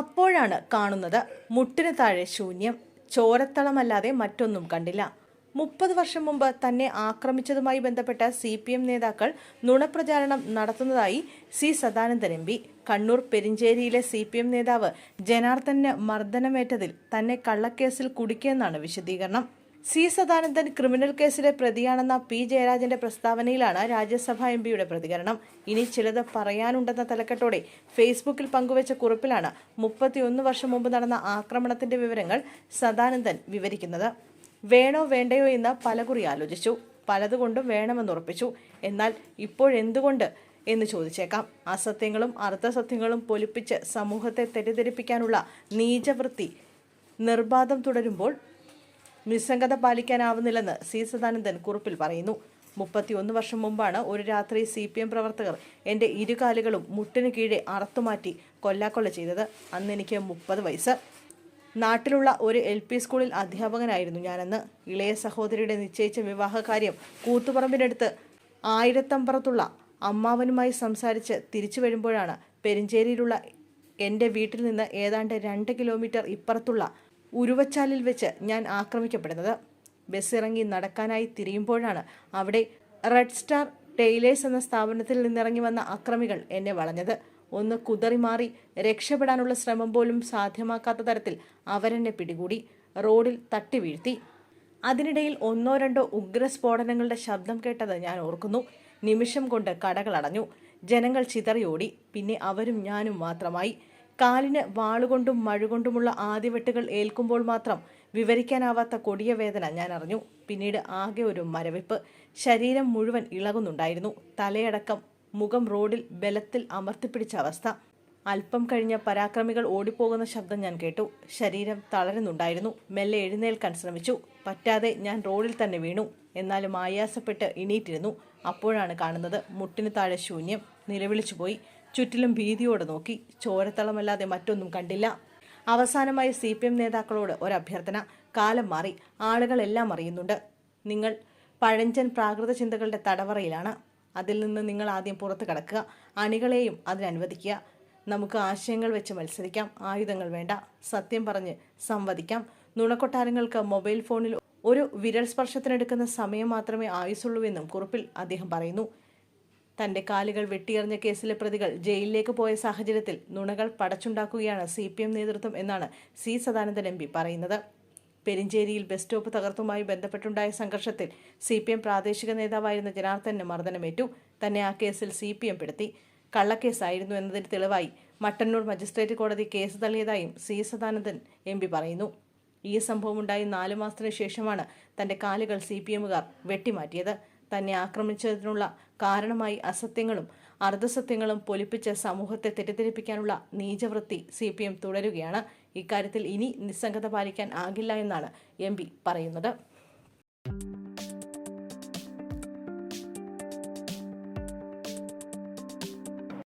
അപ്പോഴാണ് കാണുന്നത് മുട്ടിന് താഴെ ശൂന്യം ചോരത്തളമല്ലാതെ മറ്റൊന്നും കണ്ടില്ല. മുപ്പത് വർഷം മുമ്പ് തന്നെ ആക്രമിച്ചതുമായി ബന്ധപ്പെട്ട സി പി എം നേതാക്കൾ നുണപ്രചാരണം നടത്തുന്നതായി C Sadanandan M P. Kannur പെരിഞ്ചേരിയിലെ C P M നേതാവ് ജനാർദ്ദന് മർദ്ദനമേറ്റതിൽ തന്നെ കള്ളക്കേസിൽ കുടുക്കിയെന്നാണ് വിശദീകരണം. സി സദാനന്ദൻ ക്രിമിനൽ കേസിലെ പ്രതിയാണെന്ന പി ജയരാജന്റെ പ്രസ്താവനയിലാണ് രാജ്യസഭാ എം പിയുടെ പ്രതികരണം. ഇനി ചിലത് പറയാനുണ്ടെന്ന തലക്കെട്ടോടെ ഫേസ്ബുക്കിൽ പങ്കുവച്ച കുറിപ്പിലാണ് മുപ്പത്തിയൊന്ന് വർഷം മുമ്പ് നടന്ന ആക്രമണത്തിന്റെ വിവരങ്ങൾ സദാനന്ദൻ വിവരിക്കുന്നത്. വേണോ വേണ്ടയോ എന്ന് പലകുറി ആലോചിച്ചു. പലതുകൊണ്ടും വേണമെന്ന് ഉറപ്പിച്ചു. എന്നാൽ ഇപ്പോഴെന്തുകൊണ്ട് എന്ന് ചോദിച്ചേക്കാം. അസത്യങ്ങളും അർദ്ധസത്യങ്ങളും പൊലിപ്പിച്ച് സമൂഹത്തെ തെറ്റിദ്ധരിപ്പിക്കാനുള്ള നീചവൃത്തി നിർബാധം തുടരുമ്പോൾ നിസ്സംഗത പാലിക്കാനാവുന്നില്ലെന്ന് സി സദാനന്ദൻ കുറിപ്പിൽ പറയുന്നു. മുപ്പത്തിയൊന്ന് വർഷം മുമ്പാണ് ഒരു രാത്രി സി പി എം പ്രവർത്തകർ എന്റെ ഇരുകാലുകളും മുട്ടിനു കീഴെ അറത്തുമാറ്റി കൊല്ലാക്കൊള്ള ചെയ്തത്. അന്ന് എനിക്ക് മുപ്പത് വയസ്സ്. നാട്ടിലുള്ള ഒരു എൽ പി സ്കൂളിൽ അധ്യാപകനായിരുന്നു ഞാനെന്ന്. ഇളയ സഹോദരിയുടെ നിശ്ചയിച്ച വിവാഹകാര്യം കൂത്തുപറമ്പിനടുത്ത് ആയിരത്തമ്പറത്തുള്ള അമ്മാവനുമായി സംസാരിച്ച് തിരിച്ചു വരുമ്പോഴാണ് പെരിഞ്ചേരിയിലുള്ള എന്റെ വീട്ടിൽ നിന്ന് ഏതാണ്ട് രണ്ട് കിലോമീറ്റർ ഇപ്പുറത്തുള്ള ഉരുവച്ചാലിൽ വെച്ച് ഞാൻ ആക്രമിക്കപ്പെടുന്നത്. ബസ്സിറങ്ങി നടക്കാനായി തിരിയുമ്പോഴാണ് അവിടെ റെഡ് സ്റ്റാർ ടെയിലേഴ്സ് എന്ന സ്ഥാപനത്തിൽ നിന്നിറങ്ങി വന്ന അക്രമികൾ എന്നെ വളഞ്ഞത്. ഒന്ന് കുതറി മാറി രക്ഷപ്പെടാനുള്ള ശ്രമം പോലും സാധ്യമാക്കാത്ത തരത്തിൽ അവരെന്നെ പിടികൂടി റോഡിൽ തട്ടി വീഴ്ത്തി. അതിനിടയിൽ ഒന്നോ രണ്ടോ ഉഗ്രസ്ഫോടനങ്ങളുടെ ശബ്ദം കേട്ടത് ഞാൻ ഓർക്കുന്നു. നിമിഷം കൊണ്ട് കടകളടഞ്ഞു. ജനങ്ങൾ ചിതറിയോടി. പിന്നെ അവരും ഞാനും മാത്രമായി. കാലിന് വാളുകൊണ്ടും മഴുകൊണ്ടുമുള്ള ആദ്യവെട്ടുകൾ ഏൽക്കുമ്പോൾ മാത്രം വിവരിക്കാനാവാത്ത കൊടിയ വേദന ഞാൻ അറിഞ്ഞു. പിന്നീട് ആകെ ഒരു മരവിപ്പ്. ശരീരം മുഴുവൻ ഇളകുന്നുണ്ടായിരുന്നു. തലയടക്കം മുഖം റോഡിൽ ബലത്തിൽ അമർത്തിപ്പിടിച്ച അവസ്ഥ. അല്പം കഴിഞ്ഞ പരാക്രമികൾ ഓടിപ്പോകുന്ന ശബ്ദം ഞാൻ കേട്ടു. ശരീരം തളരുന്നുണ്ടായിരുന്നു. മെല്ലെ എഴുന്നേൽക്കാൻ ശ്രമിച്ചു. പറ്റാതെ ഞാൻ റോഡിൽ തന്നെ വീണു. എന്നാലും ആയാസപ്പെട്ട് ഇണീറ്റിരുന്നു അപ്പോഴാണ് കാണുന്നത് മുട്ടിന് താഴെ ശൂന്യം നിലവിളിച്ചുപോയി. ചുറ്റിലും ഭീതിയോടെ നോക്കി ചോരത്തളമല്ലാതെ മറ്റൊന്നും കണ്ടില്ല. അവസാനമായി സി പി എം നേതാക്കളോട് ഒരഭ്യർത്ഥന. കാലം മാറി. ആളുകളെല്ലാം അറിയുന്നുണ്ട്. നിങ്ങൾ പഴഞ്ചൻ പ്രാകൃത ചിന്തകളുടെ തടവറയിലാണ്. അതിൽ നിന്ന് നിങ്ങൾ ആദ്യം പുറത്ത് കടക്കുക. അണികളെയും അതിനനുവദിക്കുക. നമുക്ക് ആശയങ്ങൾ വെച്ച് മത്സരിക്കാം. ആയുധങ്ങൾ വേണ്ട. സത്യം പറഞ്ഞ് സംവദിക്കാം. നുണക്കൊട്ടാരങ്ങൾക്ക് മൊബൈൽ ഫോണിൽ ഒരു വിരൽ സ്പർശത്തിനെടുക്കുന്ന സമയം മാത്രമേ ആയുസുള്ളൂവെന്നും കുറിപ്പിൽ അദ്ദേഹം പറയുന്നു. തന്റെ കാലുകൾ വെട്ടിയെറിഞ്ഞ കേസിലെ പ്രതികൾ ജയിലിലേക്ക് പോയ സാഹചര്യത്തിൽ നുണകൾ പടച്ചുണ്ടാക്കുകയാണ് സി പി എം നേതൃത്വം എന്നാണ് സി സദാനന്ദൻ എം പി പറയുന്നത്. പെരിഞ്ചേരിയിൽ ബസ് സ്റ്റോപ്പ് തകർത്തുമായി ബന്ധപ്പെട്ടുണ്ടായ സംഘർഷത്തിൽ സി പി എം പ്രാദേശിക നേതാവായിരുന്ന ജനാർദ്ദന് മർദ്ദനമേറ്റു. തന്നെ ആ കേസിൽ സി പി എം പെടുത്തി. കള്ളക്കേസായിരുന്നു എന്നതിന് തെളിവായി മട്ടന്നൂർ മജിസ്ട്രേറ്റ് കോടതി കേസ് തള്ളിയതായും സി സദാനന്ദൻ എം പി പറയുന്നു. ഈ സംഭവമുണ്ടായി നാലു മാസത്തിനു ശേഷമാണ് തന്റെ കാലുകൾ സി പി എമ്മുകാർ വെട്ടിമാറ്റിയത്. തന്നെ ആക്രമിച്ചതിനുള്ള കാരണമായി അസത്യങ്ങളും അർദ്ധസത്യങ്ങളും പൊലിപ്പിച്ച് സമൂഹത്തെ തെറ്റിദ്ധരിപ്പിക്കാനുള്ള നീചവൃത്തി സി പി എം തുടരുകയാണ്. ഇക്കാര്യത്തിൽ ഇനി നിസ്സംഗത പാലിക്കാൻ ആകില്ല എന്നാണ് എം പി പറയുന്നത്.